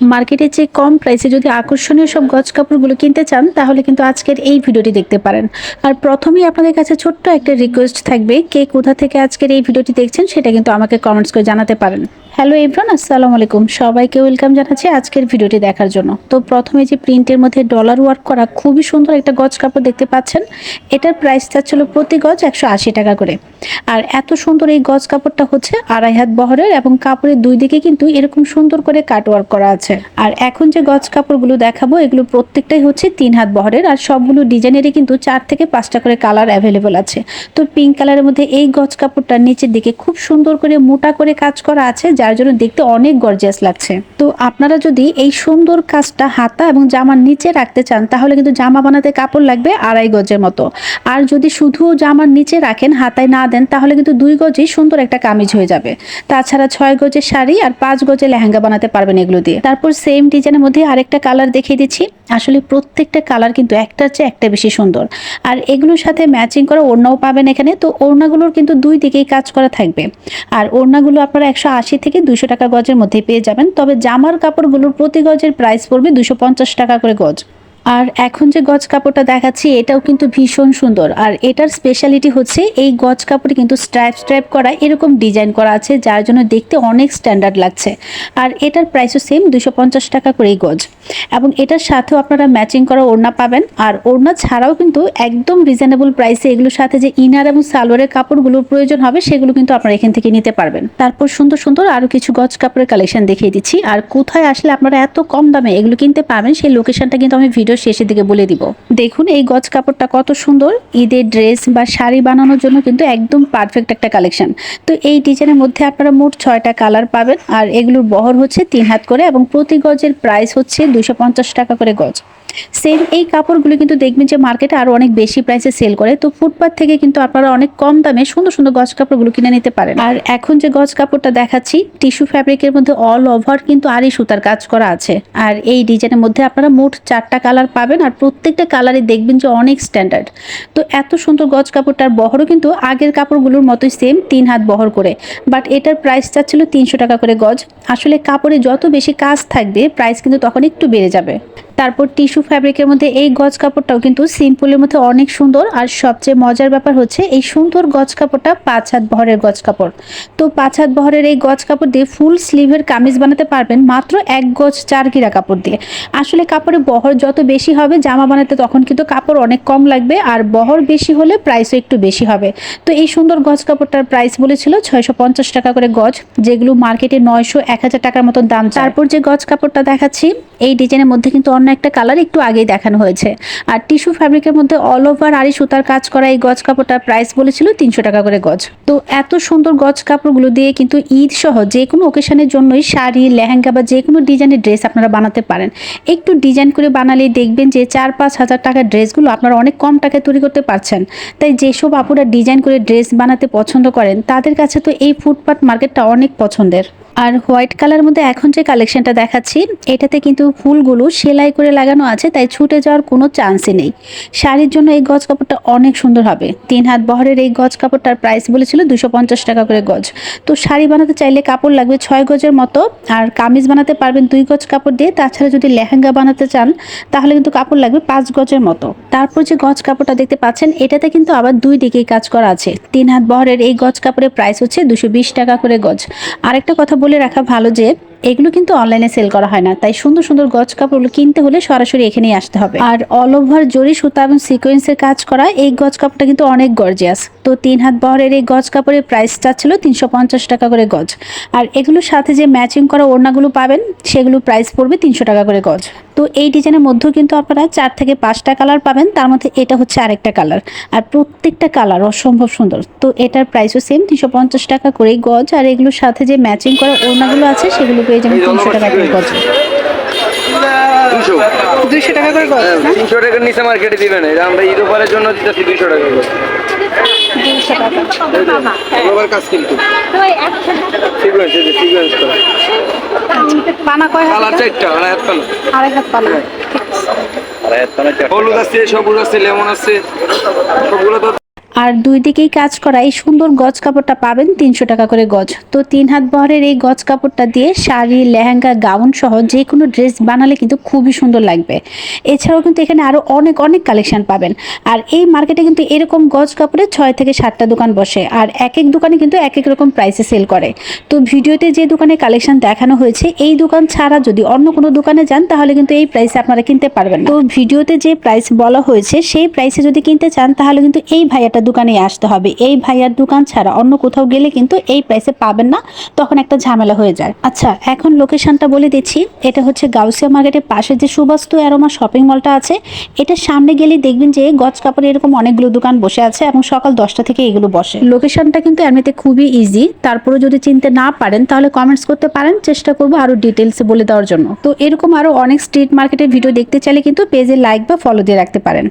মার্কেটে যে কম প্রাইসে যদি আকর্ষণীয় সব গজ কাপড়গুলো কিনতে চান, তাহলে কিন্তু আজকের এই ভিডিওটি দেখতে পারেন। আর প্রথমেই আপনাদের কাছে ছোট্ট একটা রিকোয়েস্ট থাকবে, কে কোথা থেকে আজকের এই ভিডিওটি দেখছেন সেটা কিন্তু আমাকে কমেন্টস করে জানাতে পারেন। হ্যালো ইব্রান আসসালামু আলাইকুম। সবাইকে ওয়েলকাম জানাচ্ছি আজকের ভিডিওটি দেখার জন্য। তো প্রথমে যে প্রিন্টের মধ্যে ডলার ওয়ার্ক করা খুবই সুন্দর একটা গজ কাপড় দেখতে পাচ্ছেন। এটার প্রাইস ছিল প্রতি গজ একশো আশি টাকা করে। আর এত সুন্দর এই গজ কাপড়টা হচ্ছে আড়াই হাত বহরের এবং কাপড়ের দুই দিকে কিন্তু এরকম সুন্দর করে কাট ওয়ার্ক করা আছে। আর এখন যে গজ কাপড়গুলো দেখাবো, এগুলো প্রত্যেকটাই হচ্ছে তিন হাত বহরের আর সবগুলো ডিজাইনেরই কিন্তু চার থেকে পাঁচটা করে কালার অ্যাভেলেবল আছে। তো পিঙ্ক কালারের মধ্যে এই গজ কাপড়টার নিচের দিকে খুব সুন্দর করে মোটা করে কাজ করা আছে, যার জন্য দেখতে অনেক গর্জিয়াস লাগছে। তো আপনারা যদি এই সুন্দর কাজটা হাতা এবং জামার নিচে রাখতে চান, তাহলে কিন্তু জামা বানাতে কাপড় লাগবে আড়াই গজের মতো। আর যদি শুধু জামার নিচে রাখেন, হাতায় না দেন, তাহলে কিন্তু দুই গজই সুন্দর একটা কামিজ হয়ে যাবে। তাছাড়া ছয় গজের শাড়ি আর পাঁচ গজে লেহেঙ্গা বানাতে পারবেন এগুলো দিয়ে। তারপর সেম ডিজাইনের মধ্যে আরেকটা কালার দেখিয়ে দিচ্ছি। আসলে প্রত্যেকটা কালার কিন্তু একটার চেয়ে একটা বেশি সুন্দর। আর এগুলোর সাথে ম্যাচিং করা ওড়নাও পাবেন এখানে। তো ওড়নাগুলোর কিন্তু দুই দিকেই কাজ করা থাকবে। আর ওড়নাগুলো আপনারা একশো আশি থেকে দুশো টাকা গজের মধ্যে পেয়ে যাবেন। তবে জামার কাপড়গুলোর প্রতি গজের প্রাইস পড়বে দুশো পঞ্চাশ টাকা করে গজ। আর এখন যে গজ কাপড়টা দেখাচ্ছি, এটাও কিন্তু ভীষণ সুন্দর। আর এটার স্পেশালিটি হচ্ছে এই গজ কাপড়ে কিন্তু স্ট্রাইপ স্ট্রাইপ করা, এরকম ডিজাইন করা আছে, যার জন্য দেখতে অনেক স্ট্যান্ডার্ড লাগছে। আর এটার প্রাইসও সেম দুশো টাকা করে এই গজ। এবং এটার সাথেও আপনারা ম্যাচিং করা ওড়না পাবেন। আর ওড়না ছাড়াও কিন্তু একদম রিজনেবল প্রাইসে এগুলোর সাথে যে ইনার এবং সালোয়ারের কাপড়গুলোর প্রয়োজন হবে, সেগুলো কিন্তু আপনারা এখান থেকে নিতে পারবেন। তারপর সুন্দর সুন্দর আরও কিছু গজ কাপড়ের কালেকশন দেখিয়ে দিচ্ছি। আর কোথায় আসলে আপনারা এত কম দামে এগুলো কিনতে পারবেন, সেই লোকেশনটা কিন্তু আমি ভিডিও শেষের দিকে বলে দিব। দেখুন এই গজ কাপড়টা কত সুন্দর। ঈদের ড্রেস বা শাড়ি বানানোর জন্য কিন্তু একদম পারফেক্ট একটা কালেকশন তো এই ডিজাইনের মধ্যে আপনারা মোট ছয়টা কালার পাবেন। আর এগুলোর বহর হচ্ছে তিন হাত করে এবং প্রতি গজের প্রাইস হচ্ছে দুশো টাকা করে গজ। সেম এই কাপড়গুলো কিন্তু দেখবেন যে মার্কেটে আরও অনেক বেশি প্রাইসে সেল করে। তো ফুটপাথ থেকে কিন্তু আপনারা অনেক কম দামে সুন্দর সুন্দর গজ কাপড়গুলো কিনে নিতে পারেন। আর এখন যে গজ কাপড়টা দেখাচ্ছি টিস্যু ফ্যাব্রিকের মধ্যে অল ওভার কিন্তু আরই সুতার কাজ করা আছে। আর এই ডিজাইনের মধ্যে আপনারা মোট চারটা কালার পাবেন আর প্রত্যেকটা কালারে দেখবেন যে অনেক স্ট্যান্ডার্ড তো এত সুন্দর গজ কাপড়টার বহরও কিন্তু আগের কাপড়গুলোর মতোই সেম তিন হাত বহর করে। বাট এটার প্রাইস চাচ্ছিল তিনশো টাকা করে গজ। আসলে কাপড়ে যত বেশি কাজ থাকবে প্রাইস কিন্তু তখন একটু বেড়ে যাবে। তারপর টিস্যু ফ্যাব্রিকের মধ্যে এই গজ কাপড়টাও কিন্তু সিম্পলের মধ্যে অনেক সুন্দর। আর সবচেয়ে মজার ব্যাপার হচ্ছে এই সুন্দর গজ কাপড়টা পাঁচ হাত বহরের গজ কাপড়। তো পাঁচ হাত বহরের এই গজ কাপড় দিয়ে ফুল স্লিভের কামিজ বানাতে পারবেন মাত্র এক গজ চার গিরা কাপড় দিয়ে। আসলে কাপড়ে বহর যত বেশি হবে, জামা বানাতে তখন কিন্তু কাপড় অনেক কম লাগবে আর বহর বেশি হলে প্রাইসও একটু বেশি হবে। তো এই সুন্দর গজ কাপড়টার প্রাইস বলেছিল ছয়শো পঞ্চাশ টাকা করে গজ, যেগুলো মার্কেটে নয়শো, এক হাজার টাকার মতো দাম তারপর যে গজ কাপড়টা দেখাচ্ছি, এই ডিজাইনের মধ্যে কিন্তু অন্য একটা কালার একটু আগেই দেখানো হয়েছে। আর টিস্যু ফ্যাব্রিকের মধ্যে অল ওভার আড়ি সুতার কাজ করা এই গজ কাপড়টার প্রাইস বলেছিল তিনশো টাকা করে গজ। তো এত সুন্দর গজ কাপড়গুলো দিয়ে কিন্তু ঈদ সহ যে কোনো ওকেশনের জন্যই শাড়ি, লেহেঙ্গা বা যে কোনো ডিজাইনের ড্রেস আপনারা বানাতে পারেন। একটু ডিজাইন করে বানালেই দেখবেন যে চার পাঁচ হাজার টাকার ড্রেসগুলো আপনারা অনেক কম টাকায় তৈরি করতে পারছেন। তাই যেসব আপুরা ডিজাইন করে ড্রেস বানাতে পছন্দ করেন, তাদের কাছে তো এই ফুটপাথ মার্কেটটা অনেক পছন্দের। আর হোয়াইট কালার মধ্যে এখন যে কালেকশনটা দেখাচ্ছি, এটাতে কিন্তু ফুলগুলো সেলাই করে লাগানো আছে, তাই ছুটে যাওয়ার কোনো চান্সই নেই। শাড়ির জন্য এই গজ কাপড়টা অনেক সুন্দর হবে। তিন হাত বহরের এই গজ কাপড়টার প্রাইস বলেছিল দুশো টাকা করে গজ। তো শাড়ি বানাতে চাইলে কাপড় লাগবে ছয় গজের মতো, আর কামিজ বানাতে পারবেন দুই গজ কাপড় দিয়ে। তাছাড়া যদি লেহেঙ্গা বানাতে চান, তাহলে কিন্তু কাপড় লাগবে পাঁচ গজের মতো। তারপর যে গজ কাপড়টা দেখতে পাচ্ছেন, এটাতে কিন্তু আবার দুই দিকেই কাজ করা আছে। তিন হাত বহরের এই গজ কাপড়ের প্রাইস হচ্ছে দুশো টাকা করে গজ। আরেকটা কথা বলে রাখা ভালো যে এগুলো কিন্তু অনলাইনে সেল করা হয় না। তাই সুন্দর সুন্দর গজ কাপড়গুলো কিনতে হলে সরাসরি এখানেই আসতে হবে। আর অল ওভার জরি, সুতা এবং সিকোয়েন্সের কাজ করা, এই গজ কাপড়টা কিন্তু অনেক গর্জিয়াস তো তিন হাত বহরের এই গজ কাপড়ের প্রাইসটা ছিল তিনশো পঞ্চাশ টাকা করে গজ। আর এগুলোর সাথে যে ম্যাচিং করা ওড়নাগুলো পাবেন সেগুলো প্রাইস পড়বে তিনশো টাকা করে গজ। তো এই ডিজাইনের মধ্যেও কিন্তু আপনারা চার থেকে পাঁচটা কালার পাবেন, তার মধ্যে এটা হচ্ছে আরেকটা কালার আর প্রত্যেকটা কালার অসম্ভব সুন্দর। তো এটার প্রাইসও সেম তিনশো পঞ্চাশ টাকা করে গজ। আর এগুলোর সাথে যে ম্যাচিং করা ওড়নাগুলো আছে, সেগুলো পেয়ে যাবেন তিনশো টাকা করে গজ। দুইশো টাকা করে গজ তিনশো টাকার নিচে মার্কেটে দিবে না এটা আমরা ঈদ জন্য দিতেছি দুইশো টাকা করে। দুইশো টাকা। কাজ কিন্তু। সিকোয়েন্স এই যে সিকোয়েন্স করা। পানা কয় কালার চারটা আড়াই হাত পানা। আড়াই হাত পানা। হলুদ আছে সবুজ আছে লেমন আছে সবগুলো তো আর দুই দিকেই কাজ করা এই সুন্দর গজ কাপড়টা পাবেন তিনশো টাকা করে গজ। তো তিন হাত বহরের এই গজ কাপড়টা দিয়ে শাড়ি, লেহেঙ্গা, গাউন সহ যে কোনো ড্রেস বানালে কিন্তু খুবই সুন্দর লাগবে। এছাড়াও কিন্তু এখানে আরও অনেক অনেক কালেকশন পাবেন। আর এই মার্কেটে কিন্তু এরকম গজ কাপড়ের ছয় থেকে সাতটা দোকান বসে। আর এক এক দোকানে কিন্তু এক এক রকম প্রাইসে সেল করে। তো ভিডিওতে যে দোকানে কালেকশন দেখানো হয়েছে, এই দোকান ছাড়া যদি অন্য কোনো দোকানে যান, তাহলে কিন্তু এই প্রাইসে আপনারা কিনতে পারবেন তো ভিডিওতে যে প্রাইস বলা হয়েছে, সেই প্রাইসে যদি কিনতে চান, তাহলে কিন্তু এই ভাইয়াটার দোকানে আসতে হবে। এই ভাইয়ার দোকান ছাড়া অন্য কোথাও গেলে কিন্তু এই প্রাইসে পাবেন না। তখন একটা ঝামেলা হয়ে যায়। আচ্ছা এখন লোকেশনটা বলে দিচ্ছি। এটা হচ্ছে গাউসিয়া মার্কেটের পাশে যে সুবাস্তু অ্যারোমা শপিং মলটা আছে এটার সামনে গেলে দেখবেন যে গজ কাপড়ে এরকম অনেকগুলো দোকান বসে আছে এবং সকাল দশটা থেকে এগুলো বসে। লোকেশনটা কিন্তু এমনিতে খুবই ইজি তারপরে যদি চিনতে না পারেন, তাহলে কমেন্টস করতে পারেন। চেষ্টা করব আরও ডিটেলসে বলে দেওয়ার জন্য। তো এরকম আরও অনেক স্ট্রিট মার্কেটের ভিডিও দেখতে চাইলে কিন্তু পেজে লাইক বা ফলো দিয়ে রাখতে পারেন।